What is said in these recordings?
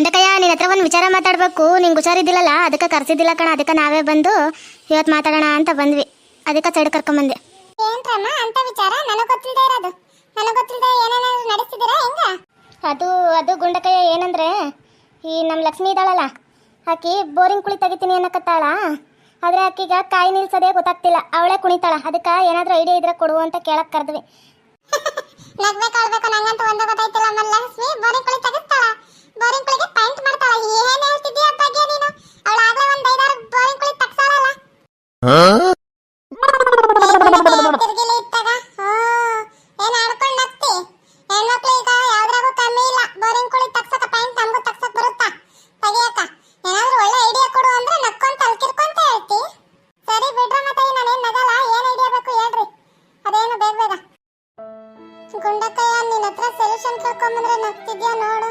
ಗುಂಡಕಯ್ಯ ನಿನ್ನ ಹತ್ರ ಒಂದು ವಿಚಾರ ಮಾತಾಡಬೇಕು. ನಿಂಗೆ ಹುಷಾರಿದ್ದಿಲ್ಲಲ್ಲ ಅದಕ್ಕೆ ಕರ್ಸಿದ್ದಿಲ್ಲ ಕಣ ಅದಕ್ಕೆ ನಾವೇ ಬಂದು ಇವತ್ತು ಮಾತಾಡೋಣ ಅಂತ ಬಂದ್ವಿ. ಅದಕ್ಕೆ ಸೈಡ್ ಕರ್ಕೊಂಬಂದೆ. ಏನ್ರಮ್ಮ ಅಂತ ವಿಚಾರ? ನನಗೆ ಗೊತ್ತಿಲ್ಲದೆ ಇರೋದು. ನನಗೆ ಗೊತ್ತಿಲ್ಲದೆ ಏನೇನಾದ್ರು ನಡೆಸ್ತಿದ್ದೀರಾ ಹೆಂಗ? ಅದು ಅದು ಗುಂಡಕಯ್ಯ ಏನಂದ್ರೆ ಈ ನಮ್ಮ ಲಕ್ಷ್ಮಿ ಇದ್ದಾಳಲ್ಲ ಆಕಿ ಬೋರಿಂಗ್ ಕುಳಿ ತೆಗಿತೀನಿ ಅನ್ನಕತ್ತಾಳ. ಆದರೆ ಆಕಿಗ ಕಾಯಿ ನಿಲ್ಸೋದೇ ಗೊತ್ತಾಗ್ತಿಲ್ಲ. ಅವಳೇ ಕುಣಿತಾಳ. ಅದಕ್ಕೆ ಏನಾದರೂ ಐಡಿಯಾ ಇದ್ರೆ ಕೊಡು ಅಂತ ಕೇಳಕ್ ಕರೆದ್ವಿ. ನಗ್ಬೇಕು ಅಳ್ಬೇಕು ನಂಗಂತೂ ಒಂದು ಗೊತ್ತಾಯ್ತಿಲ್ಲ ನಮ್ಮ ಲಕ್ಷ್ಮಿ ಬೋರಿಂಗ್ ಕುಳಿ ತೆಗಿಸ್ತಾಳ. ಬೋರಿಂಗ್ ಕುಳಿಗೆ ಪೈಂಟ್ ಮಾಡ್ತಾಳ ಏನ್ ಹೇಳ್ತಿದ್ದೀಯ ಬಗ್ಗೆ ನೀನು? ಅವಳು ಆಗ್ಲೇ ಒಂದ್ ಐದಾರು ಬೋರಿಂಗ್ ಕುಳಿ ತಕ್ಸಾಳಲ್ಲ ಏನ್ ಈಗ ಕಮ್ಮಿ ಇಲ್ಲ. ಬೋರಿಂಗ್ ಕುಳಿ ಪೈಂಟ್ ನಮಗೂ ಬರುತ್ತಾ? ಏನಾದ್ರೂ ಒಳ್ಳೆ ಐಡಿಯಾ ಕೊಡು ಅಂದ್ರೆ ಹೇಳ್ತಿ. ಸರಿ ಮತ್ತೆ ಏನ್ ಅದೇನು ಬೇಗ ಬೇಗ. ಗುಂಡಕ್ಕಯ್ಯ ನಿನ್ನ ಹತ್ರ ಸೊಲ್ಯೂಷನ್ ಕೇಳ್ಕೊಂಬಂದ್ರೆ ನಗ್ತಿದ್ಯಾ ನೋಡು.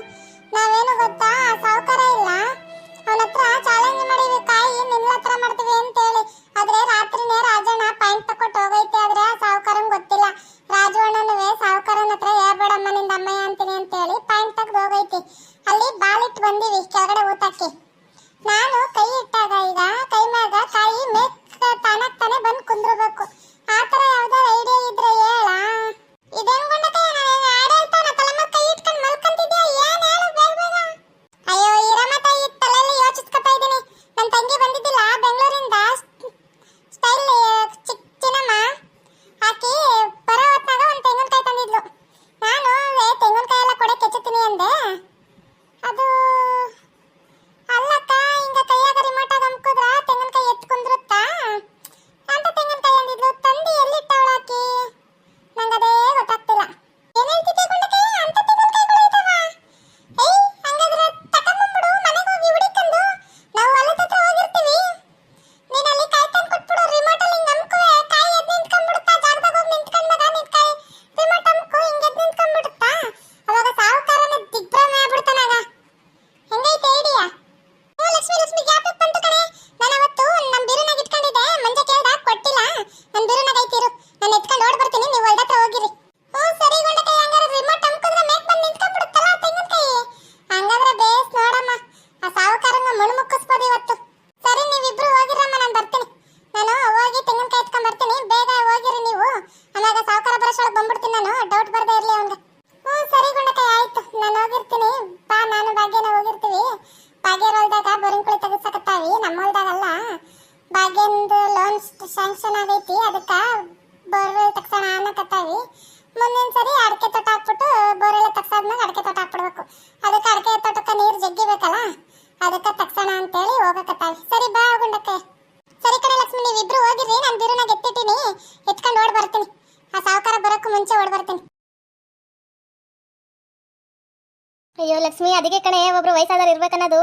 ಹೋಗಿರ್ತೀನಿ ಬಾ, ನಾನು ಭಾಗ್ಯನ ಹೋಗಿರ್ತೀವಿ. ಭಾಗ್ಯರ ಹೊಲ್ದಾಗ ಕುಳಿ ತೆಗಿಸಕತ್ತಾವಿ ನಮ್ಮ ಹೊಲ್ದಾಗಲ್ಲ. ಭಾಗ್ಯಂದು ಲೋನ್ ಸ್ಯಾಂಕ್ಷನ್ ಆಗೈತಿ, ಅದಕ್ಕೆ ಬೋರ್ವೆಲ್ ತಕ್ಷಣ ಅನ್ನಕತ್ತಾವಿ. ಮುಂದಿನ ಸರಿ ಅಡಿಕೆ ತೋಟ ಹಾಕ್ಬಿಟ್ಟು ಬೋರ್ವೆಲ್ ತಗ್ಸಾದ್ಮೇಲೆ ಅಡಿಕೆ ತೋಟ ಹಾಕ್ಬಿಡ್ಬೇಕು. ಅದಕ್ಕೆ ಅಡಿಕೆ ತೋಟಕ್ಕೆ ನೀರು ಜಗ್ಗಿ ಬೇಕಲ್ಲ? ಅದಕ್ಕೆ ತಗ್ಸೋಣ ಅಂತೇಳಿ ಹೋಗಕತ್ತಾವಿ. ಸರಿ, ಬಾ ಗುಂಡಕ್ಕೆ. ಸರಿ ಕಡೆ ಲಕ್ಷ್ಮಿ, ನೀವಿಬ್ರು ಹೋಗಿರಿ, ನಾನು ಬಿರುನಾಗ ಎತ್ತಿಟ್ಟಿನಿ ಎತ್ಕೊಂಡು ಓಡ್ ಬರ್ತೀನಿ. ಆ ಸಾವುಕಾರ ಬರೋಕ್ಕೂ ಮುಂಚೆ ಓಡ್ ಬರ್ತೀನಿ. ಅಯ್ಯೋ ಲಕ್ಷ್ಮಿ ಅದಕ್ಕೆ ಕಣೆ ಒಬ್ರು ವಯಸ್ಸಾದವ್ರು ಇರ್ಬೇಕನ್ನೋದು.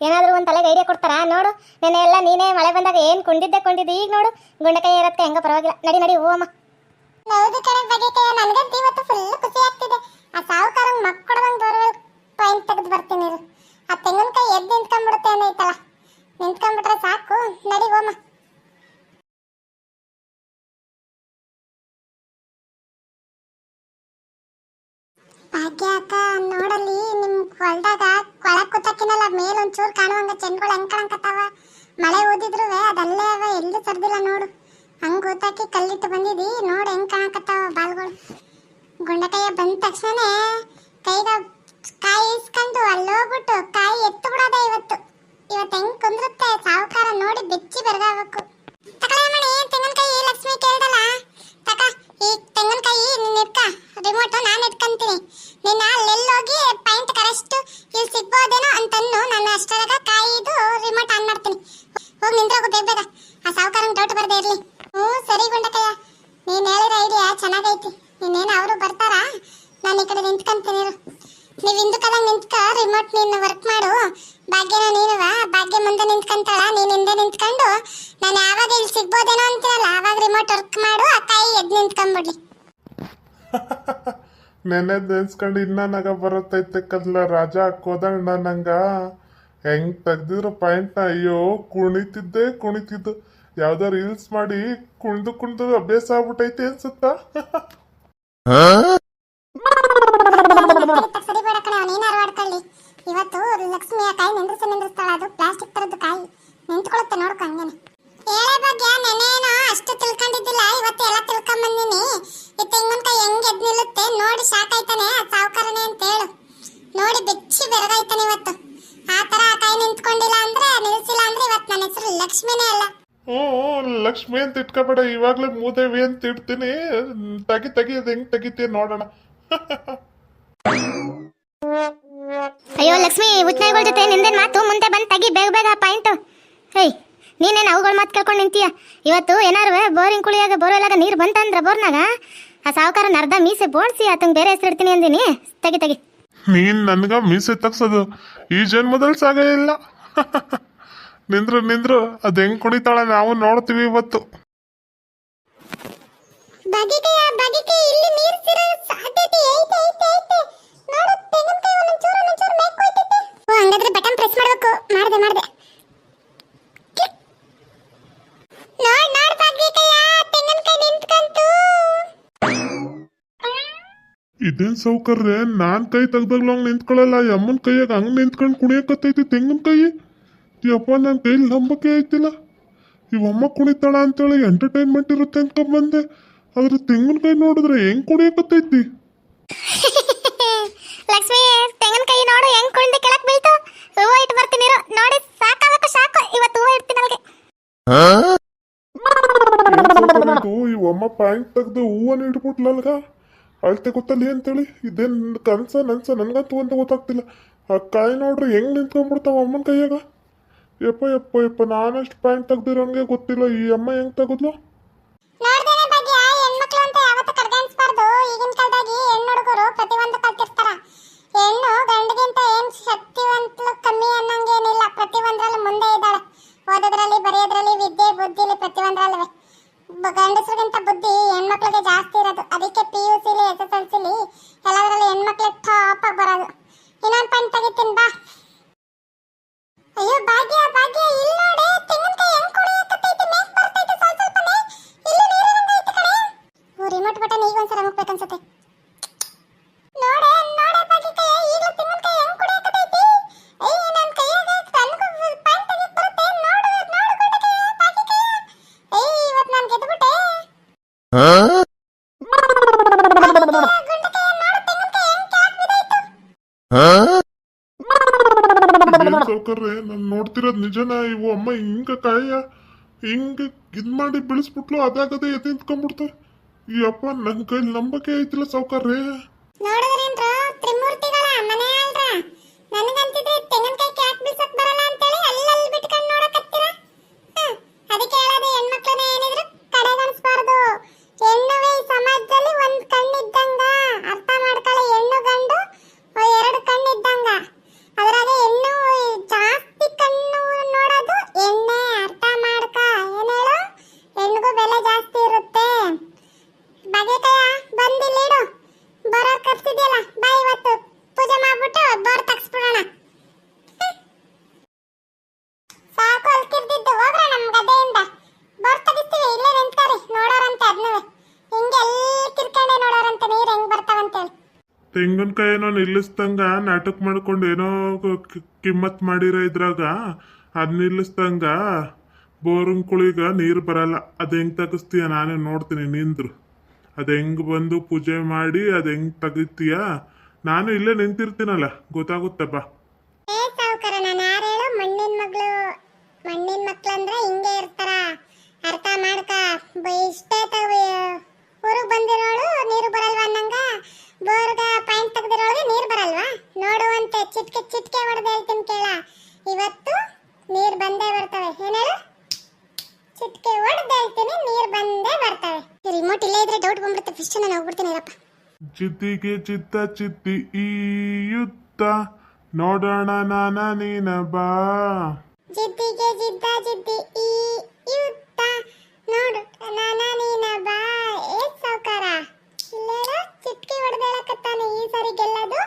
ಏನಾದರೂ ಒಂದು ತಲೆಗೆ ಐಡಿಯಾ ಕೊಡ್ತಾರಾ? ನೋಡು ನೆನೆ ಎಲ್ಲ ನೀನೇ ಮಳೆ ಬಂದಾಗ ಏನು ಕುಂಡಿದ್ದೆ ಕುಂಡಿದ್ದು? ಈಗ ನೋಡು ಗುಂಡಕೈ ಇರತ್ತೆ ಹೆಂಗ ಪರವಾಗಿಲ್ಲ. ನಡಿ ನಡಿ ಹೂವಮ್ಮ ಹೌದು ಕಣೆ ಬಗೆಕೆ ನನಗಂತೂ ಇವತ್ತು ಫುಲ್ ಖುಷಿ ಆಗ್ತಿದೆ. ಆ ಸಾವುಕಾರ ಮಕ್ಕಳದಂಗ್ ಬೋರ್ವೆಲ್ ಪಾಯಿಂಟ್ ತೆಗೆದು ಬರ್ತೀನಿ ಇರು. ಆ ತೆಂಗಿನಕಾಯಿ ಎದ್ದು ನಿಂತ್ಕೊಂಡ್ಬಿಡುತ್ತೆ ಅನ್ನೈತಲ್ಲ. ನಿಂತ್ಕೊಂಡ್ಬಿಟ್ರೆ ಸಾಕು. ನಡಿ ಹೋಮ ಭಾಗ್ಯ ಅಕ್ಕ ಹೊಲ್ದಾಗ ಕೊಳಕ್ ಕುತ್ತಕ್ಕಿನಲ್ಲ ಮೇಲ್ ಒಂಚೂರು ಕಾಣುವಂಗ ಚೆನ್ಗಳು ಹೆಂಗ್ ಕಾಣಕತ್ತಾವ? ಮಳೆ ಓದಿದ್ರು ಅದಲ್ಲೇ ಅವ, ಎಲ್ಲೂ ಸರ್ದಿಲ್ಲ ನೋಡು. ಹಂಗ್ ಗೊತ್ತಾಕಿ ಕಲ್ಲಿಟ್ಟು ಬಂದಿದಿ, ನೋಡು ಹೆಂಗ್ ಕಾಣಕತ್ತಾವ ಬಾಲ್ಗಳು. ಗುಂಡಕಾಯ ಬಂದ ತಕ್ಷಣ ಕೈಗ ಕಾಯಿ ಇಸ್ಕೊಂಡು ಅಲ್ಲೋಗ್ಬಿಟ್ಟು, ಕಾಯಿ ಎತ್ತು ಬಿಡೋದ ಇವತ್ತು. ಇವತ್ತು ಹೆಂಗ್ ಕುಂದ್ರುತ್ತೆ ಸಾವುಕಾರ ನೋಡಿ ಬೆಚ್ಚಿ ಬೆರಗಾಗಬೇಕು. ಹೋಗಿ ನಿಂದ್ರೋಗು ಬೇಗ. ಆ ಸಾವುಕಾರಂಗ್ ಡೌಟ್ ಬರ್ದೇ ಇರ್ಲಿ. ಹ್ಞೂ, ಸರಿ ಗುಂಡಕಯ್ಯ. ನೀನ್ ಹೇಳಿರೋ ಐಡಿಯಾ ಚೆನ್ನಾಗೈತಿ. ನೀನೇನು ಅವರು ಬರ್ತಾರಾ? ನಾನು ಈ ಕಡೆ ನಿಂತ್ಕೊಂತೀನಿ. ನೀವ್ ಹಿಂದಕ್ಕದಂಗ್ ನಿಂತ್ಕ ರಿಮೋಟ್ ನೀನು ವರ್ಕ್ ಮಾಡು. ಭಾಗ್ಯನ ನೀನುವ. ಭಾಗ್ಯ ಮುಂದೆ ನಿಂತ್ಕೊಂತಾಳ, ನೀನ್ ಹಿಂದೆ ನಿಂತ್ಕೊಂಡು. ನಾನು ಯಾವಾಗ ಇಲ್ಲಿ ಸಿಗ್ಬೋದೇನೋ ಅಂತೀರಲ್ಲ ಆವಾಗ ರಿಮೋಟ್ ವರ್ಕ್ ಮಾಡು, ಆ ತಾಯಿ ಎದ್ದು ನಿಂತ್ಕೊಂಡ್ಬಿಡ್ಲಿ ನೆನೆ ನೆನ್ಸ್ಕೊಂಡು ಇನ್ನ ನಗ ಬರುತ್ತೈತೆ ಕದ್ಲ, ರಾಜ, ಕೋದಣ್ಣ ನಂಗ. ಹೆಂಗ್ ತೆಗ್ದಿದ್ರು ಪಾಯಿಂಟ್ನ ಅಯ್ಯೋ, ಕುಣಿತಿದ್ದೆ, ಕುಣಿತಿದ್ದು. ಯಾವ್ದೋ ರೀಲ್ಸ್ ಮಾಡಿ ಕುಣಿದು ಕುಣಿದು ಅಭ್ಯಾಸ ಆಗ್ಬಿಟ್ಟೈತೆ ಅನ್ಸುತ್ತಾ? ಇವತ್ತು ಲಕ್ಷ್ಮಿಯ ಅದು. ಪ್ಲಾಸ್ಟಿಕ್ ತರದ್ದು ಹಂಗೇನೆ. ಏಳೆ ಅಷ್ಟು ತಿಳ್ಕೊಂಡಿದ್ದಿಲ್ಲ. ಇವತ್ತು ಎಲ್ಲ ಹೆಂಗ್ ಎದ್ ನಿಲ್ಲುತ್ತೆ ನೋಡಿ ಶಾಕ್ ಅಂತ ನೋಡಿ ಬೆಚ್ಚಿ ಬೆರಗಾಯ್ತಾನೆ ಇವತ್ತು. ಆ ನಿಂತ್ಕೊಂಡಿಲ್ಲ ಅಂದ್ರೆ ನಿಲ್ಸಿಲ್ಲ ಅಂದ್ರೆ ಇವತ್ತು ನನ್ನ ಹೆಸರು ಲಕ್ಷ್ಮಿನೇ ಅಲ್ಲ. ಹ್ಞೂ ಲಕ್ಷ್ಮಿ ಅಂತ ಇಟ್ಕೋಬೇಡ ಇವಾಗಲೇ ಮೂದೇವಿ ಅಂತ ಇಡ್ತೀನಿ. ತಗಿ ತಗಿ ಅದು ಹೆಂಗೆ ತೆಗಿತೀಯ ನೋಡೋಣ. ಅಯ್ಯೋ ಲಕ್ಷ್ಮಿ ಉಚ್ಚನಾಯಿಗಳ ಜೊತೆ ನಿಂದೇನ್ ಮಾತು? ಮುಂದೆ ಬಂದ್ ತಗಿ ಬೇಗ ಬೇಗ ಪಾಯಿಂಟ್ ಹೇಯ್ ನೀನೇನ್ ಅವುಗಳ ಮಾತು ಕೇಳ್ಕೊಂಡು ನಿಂತೀಯ? ಇವತ್ತು ಏನಾರು ಬೋರಿಂಗ್ ಕುಳಿಯಾಗ ಬೋರ್ವೆಲಾಗ ನೀರು ಬಂತಂದ್ರ ಬೋರ್ನಾಗ? ಆ ಸಾವುಕಾರನ ಅರ್ಧ ಮೀಸೆ ಬೋಡ್ಸಿ ಆತಂಗೆ ಬೇರೆ ಹೆಸರು ಇಡ್ತೀನಿ ಅಂದಿನಿ. ತಗಿ ತೆಗಿ. ನೀನ್ ನನ್ಗ ಮೀಸೆ ತಗ್ಸೋದು ಈ ಜನ್ಮದಲ್ಲಿ ಸಾಗ ಇಲ್ಲ. ನಿಂದ್ರು ನಿಂದ್ರು ಅದ್ ಹೆಂಗ್ ಕುಣಿತಾಳ ನಾವು ನೋಡ್ತೀವಿ ಇವತ್ತು. ಇಲ್ಲಿ ನೀರು ಸಿರೋ ಸೌಕರ್ಯ ನಾನ್ ಕೈ ತೆಗ್ದಾಗ್ಲೂ ಲಾಂಗ್ ನಿಂತ್ಕೊಳ್ಳಲ್ಲ ಅಮ್ಮನ ಅಮ್ಮನ್ ಕೈಯಾಗ ಹಂಗ್ ನಿಂತ್ಕೊಂಡು ಕುಣಿಯಕತ್ತೈತಿ ತೆಂಗಿನ ಕೈ. ಯಪ್ಪ ನನ್ನ ಕೈಲಿ ನಂಬಕೆ ಐತಿಲ್ಲ. ಇವಮ್ಮ ಕುಣಿತಾಳ ಅಂತೇಳಿ ಎಂಟರ್ಟೈನ್ಮೆಂಟ್ ಇರುತ್ತೆ ಅಂತ ಬಂದೆ. ಆದ್ರೆ ತೆಂಗಿನಕಾಯಿ ನೋಡಿದ್ರೆ ಹೆಂಗ್ ಕುಣಿಯಕತ್ತೈತಿ? ಲಕ್ಷ್ಮಿ ತೆಂಗಿನಕಾಯಿ ನೋಡು ಹೆಂಗ್ ಕುಳಿಂದ ಕೆಳಕ್ ಬೀಳ್ತು. ಹೂವು ಇಟ್ಟು ಬರ್ತೀನಿ. ನೋಡಿ ಸಾಕಾಗಕ್ಕ ಸಾಕು. ಇವತ್ತು ಹೂವು ಇಡ್ತೀನಿ ಈ ಒಮ್ಮ ಪ್ಯಾಂಟ್ ತೆಗ್ದು ಹೂವನ್ನ ಇಟ್ಬಿಟ್ಲಲ್ಗ? ಅಳ್ತೆ ಗೊತ್ತಲ್ಲಿ ಅಂತೇಳಿ ಇದೇನ್ ಕನ್ಸ ನನ್ಸ? ನನ್ಗಂತೂ ಅಂತ ಗೊತ್ತಾಗ್ತಿಲ್ಲ. ಆ ಕಾಯಿ ನೋಡ್ರಿ ಹೆಂಗ್ ನಿಂತ್ಕೊಂಡ್ಬಿಡ್ತಾವ ಅಮ್ಮನ ಕೈಯಾಗ? ಯಪ್ಪ ಯಪ್ಪ ಯಪ್ಪ, ನಾನಷ್ಟು ಪ್ಯಾಂಟ್ ತೆಗ್ದಿರೋಂಗೆ ಗೊತ್ತಿಲ್ಲ. ಈ ಅಮ್ಮ ಹೆಂಗ್ ತೆಗದ್ಲು? ಹೆಣ್ಣು ಗಂಡಿಗಿಂತ ಶಕ್ತಿವಂತಲು ಕಮ್ಮಿ ಮುಂದೆ ಇದ್ದಾಳೆ. ಓದೋದ್ರಲ್ಲಿ, ಬರೆಯೋದ್ರಲ್ಲಿ, ವಿದ್ಯೆ, ಬುದ್ಧಿಲಿ ಪ್ರತಿಯೊಂದ್ರಲ್ಲೂ ಗಂಡಸರಿಗಿಂತ ಬುದ್ಧಿ ಹೆಣ್ಮಕ್ಳಿಗೆ ಜಾಸ್ತಿ ಇರೋದು. ಅದಕ್ಕೆ ಪಿ ಯು ಸಿಲಿ ಎಸ್ ಎಸ್ ಎಲ್ ಸಿಲಿ ಎಲ್ಲದರಲ್ಲಿ ಹೆಣ್ಮಕ್ಳಿಗೆ ಟಾಪ್ ಆಗಿ ಬರೋದು. ಇನ್ನೊಂದು ಪಾಯಿಂಟ್ ತೆಗಿತೀನಿ ಬಾ. ಅಯ್ಯೋ, ಭಾಗ್ಯ ಭಾಗ್ಯ ಇಲ್ಲಿ ನೋಡಿ. ತೆಂಗಿನಕಾಯಿ ಹೆಂಗ್ ಕುಡಿಯಕತ್ತೈತಿ ಮೇಕ್ ಬರ್ತೈತಿ ಸ್ವಲ್ಪ ಸ್ವಲ್ಪನೇ ಇಲ್ಲಿ ನೀರು ಹಂಗೈತಿ ಕಣೆ. ಓ ರಿಮೋಟ್ ಬಟನ್ ಈಗ ಒಂದ್ಸಲ ಮುಟ್ಬೇಕನ್ಸತ್ತೆ ನೋಡೆ ನಿಜನ ಇವು ಅಮ್ಮ ಹಿಂಗ ಕಾಯ, ಹಿಂಗ ಇದ್ ಮಾಡಿ ಬೆಳೆಸ್ಬಿಟ್ಲು ಅದಾಗದೆ ಎದ್ ನಿಂತ್ಕೊಂಡ್ಬಿಡ್ತು ಈ ಅಪ್ಪ ನನ್ ಕೈಲಿ ನಂಬಕೆ ಐತಿಲ್ಲ ಸೌಕರ್ಯ ನೋಡಿದ್ರೇನ್ರ ತ್ರಿಮೂರ್ತಿಗಳ, ಮನೆ ಅಲ್ರ ನನಗಂತಿದ್ರೆ ತೆಂಗಿನಕಾಯಿ ಕ್ಯಾಕ್ ಬರಲ್ಲ ಅಂತೇಳಿ ಅಲ್ಲಲ್ಲಿ ಬಿಟ್ಕೊಂಡು ನೋಡಕತ್ತೀರ ಹ್ಮ್, ಅದಕ್ಕೆ ಹೇಳೋದು ಹೆಣ್ಮಕ್ಳನ್ನ ಏನಿದ್ರು ಕಡೆಗಣಿಸ್ಬಾರ್ದು ಹೆಣ್ಣುವೆ ಈ ಸಮಾಜದಲ್ಲಿ ಒಂದ್ ಕಣ್ಣಿದ್ದಂಗ ಅರ್ಥ ಮಾಡ್ಕೊಳ್ಳಿ ಹೆಣ್ಣು ಗಂಡು ಅವ್ ಎರಡು ಕಣ್ಣಿದ್ದಂಗ ಅದ್ರಾಗೆ ಹೆಣ್ಣು ಜಾಸ್ತಿ ಕಣ್ಣು ನೋಡೋದು ಎಣ್ಣೆ ಅರ್ಥ ಮಾಡ್ಕ ಏನ್ ಹೇಳು ಹೆಣ್ಣಿಗೂ ಬೆಲೆ ಜಾಸ್ತಿ ಇರುತ್ತೆ ಬಗೆಕಾಯ ಬಂದಿಲ್ಲಿಡು ಬರೋರ್ ಕರ್ಸಿದ್ಯಲ್ಲ ಬಾ ಇವತ್ತು. ಪೂಜೆ ಮಾಡ್ಬಿಟ್ಟು ಬೋರ್ ತಗ್ಸ್ಬಿಡೋಣ. ಸಾಕು, ಅಲ್ಕಿರ್ದಿದ್ದು. ಹೋಗ್ರ ಬೋರ್ ತೆಂಗಿನಕಾಯಿನೋ ನಿಲ್ಲಿಸ್ದಂಗ ನಾಟಕ ಮಾಡ್ಕೊಂಡು ಏನೋ ಕ- ಕಿಮ್ಮತ್ ಮಾಡಿರೋ ಇದ್ರಾಗ ಅದ್ ನಿಲ್ಲಿಸ್ದಂಗ ಬೋರಿಂಗ್ ಕುಳಿಗ ನೀರು ಬರಲ್ಲ. ಅದ್ ಹೆಂಗ್ ತಗಿಸ್ತೀಯ? ನಾನೇ ನೋಡ್ತೀನಿ ನಿಂದ್ರು. ಅದ್ ಹೆಂಗ್ ಬಂದು ಪೂಜೆ ಮಾಡಿ ಅದ್ ಹೆಂಗ್ ತೆಗಿತೀಯ? ನಾನು ಇಲ್ಲೇ ನಿಂತಿರ್ತೀನಲ್ಲ. ಗೊತ್ತಾಗುತ್ತೆ ಬಾ. ಏ ಸಾವುಕಾರ, ನಾನು ಯಾರು ಹೇಳು? ಮಣ್ಣಿನ ಮಗಳು. ಮಣ್ಣಿನ ಮಕ್ಳಂದ್ರೆ ಹಿಂಗೆ ಇರ್ತಾರ. ಅರ್ಥ ಮಾಡ್ಕ. ಬ- ಇಷ್ಟೇ ತಗ. ಊರಿಗೆ ಬಂದಿರೋಳು, ನೀರು ಬರಲ್ವಾ ಅನ್ನಂಗ? ಬೋರ್ಗ ಪಾಯಿಂಟ್ ತೆಗ್ದಿರೋಳಿಗೆ ನೀರು ಬರಲ್ವಾ? ನೋಡುವಂತೆ ಚಿಟ್ಕೆ ಚಿಟ್ಕೆ ಹೊಡೆದು ಹೇಳ್ತೀನಿ ಕೇಳ. ಇವತ್ತು ನೀರು ಬಂದೇ ಬರ್ತವೆ. ಏನೇಳು ಚಿಟ್ಕೆ ಹೊಡೆದು ಹೇಳ್ತೀನಿ, ನೀರು ಬಂದೇ ಬರ್ತವೆ. ರಿಮೋಟ್ ಇಲ್ಲೇ ಇದ್ರೆ ಡೌಟ್ ಬಂದ್ಬಿಡುತ್ತೆ. ಫಸ್ಟ್ ನಾನು ಹೋಗ್ಬಿಡ್ತೀನಿ ಇರಪ್ಪ. ಚಿತ್ತಿಗೆ ಚಿತ್ತ ಚಿತ್ತಿ ಈಯುತ್ತ. ನೋಡೋಣ ನಾನ ನೀನ ಬಾ. ಜಿದ್ದಿಗೆ ಜಿದ್ದ ಜಿದ್ದಿ ಈ ನೋಡು ನಾನ ನೀನ ಬಾ. ಏ ಸಾವ್ಕಾರ. ಇಲ್ಲೇನೋ ಚಿಟ್ಕಿ ಹೊಡೆದೇಳಕತ್ತಾನೆ ಈ ಸರಿ ಗೆಲ್ಲದು